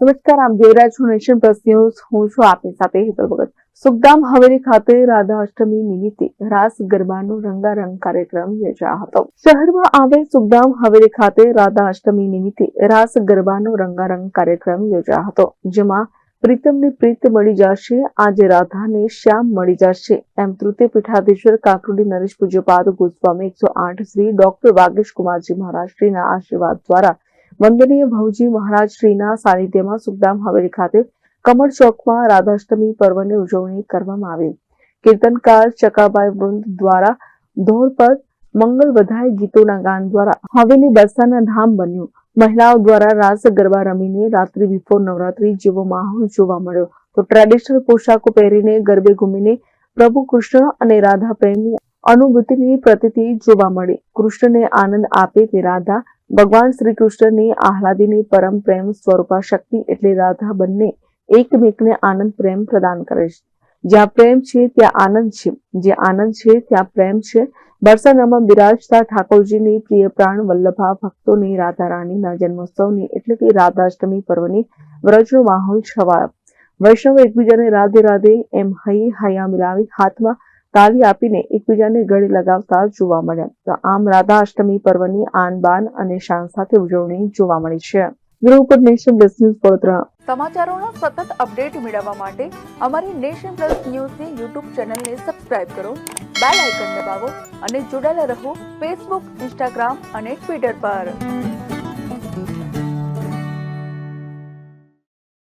નમસ્કાર આપ જોઈ રહ્યા નેશન પ્લસ ન્યૂઝ. હું છું આપની સાથે હેતલ ભગત. સુખદામ હવેલી ખાતે રાધા અષ્ટમી નિમિત્તે રાસ ગરબાનો રંગારંગ કાર્યક્રમ યોજાયો હતો. શહેરમાં આવેલ સુખદામ હવેલી ખાતે રાધા અષ્ટમી નિમિત્તે રાસ ગરબાનો રંગારંગ કાર્યક્રમ યોજાયો હતો, જેમાં પ્રીતમને પ્રીત મળી જશે, આજે રાધાને શ્યામ મળી જશે. એમ તૃતીય પીઠાધીશ્વર કાકરોડી નરેશ પૂજ્યપાદ ગોસ્વામી એકસો આઠ શ્રી ડોક્ટર વાગેશ કુમારજી મહારાજ શ્રીના આશીર્વાદ દ્વારા વંદનીય ભવજી મહારાજ શ્રીના સાનિધ્યમાં સુખદામ હવેલી ખાતે કમળ ચોકમાં રાધાષ્ટમી પર્વની ઉજવણી કરવામાં આવી. કીર્તનકાર ચકાબાઈ વૃંદ દ્વારા ધોર પર મંગલ વધાય ગીતોના ગાન દ્વારા હવેલી બરસાના ધામ બન્યું. મહિલાઓ દ્વારા રાસ ગરબા રમીને રાત્રિ બિફોર નવરાત્રી જેવો માહોલ જોવા મળ્યો. તો ટ્રેડિશનલ પોશાકો પહેરીને ગરબે ઘૂમીને પ્રભુ કૃષ્ણ અને રાધા પ્રેમની અનુભૂતિની પ્રતિતિ જોવા મળી. કૃષ્ણને આનંદ આપે તે રાધા ભગવાન શ્રી કૃષ્ણની આહલાદીની પરમ પ્રેમ સ્વરૂપા શક્તિ એટલે રાધા બંને એકમેકને આનંદ પ્રેમ પ્રદાન કરે છે. જ્યાં પ્રેમ છે, ત્યાં આનંદ છે. જે આનંદ છે, ત્યાં પ્રેમ છે. બરસાનામાં બિરાજતા ઠાકોરજીની પ્રિય પ્રાણ વલ્લભા ભક્તોની રાધા રાણીના જન્મોત્સવની એટલે કે રાધાષ્ટમી પર્વની વ્રજનો માહોલ છવાયો. વૈષ્ણવ એકબીજાને રાધે રાધે એમ હૈ હૈયા મિલાવી હાથમાં તાળી આપીને એકબીજાને ગળે લગાવતા જોવા મળ્યા. તો આમ રાધા અષ્ટમી પર્વની આન બાન અને શાન સાથે ઉજવણી જોવા મળી છે. Bureau report nation plus news Vadodara. સમાચારોનો સતત અપડેટ મેળવવા માટે અમારી નેશન પ્લસ ન્યૂઝની યુટ્યુબ ચેનલને સબસ્ક્રાઇબ કરો, બેલ આઇકન દબાવો અને જોડાયેલા રહો ફેસબુક, ઇન્સ્ટાગ્રામ અને ટ્વિટર પર.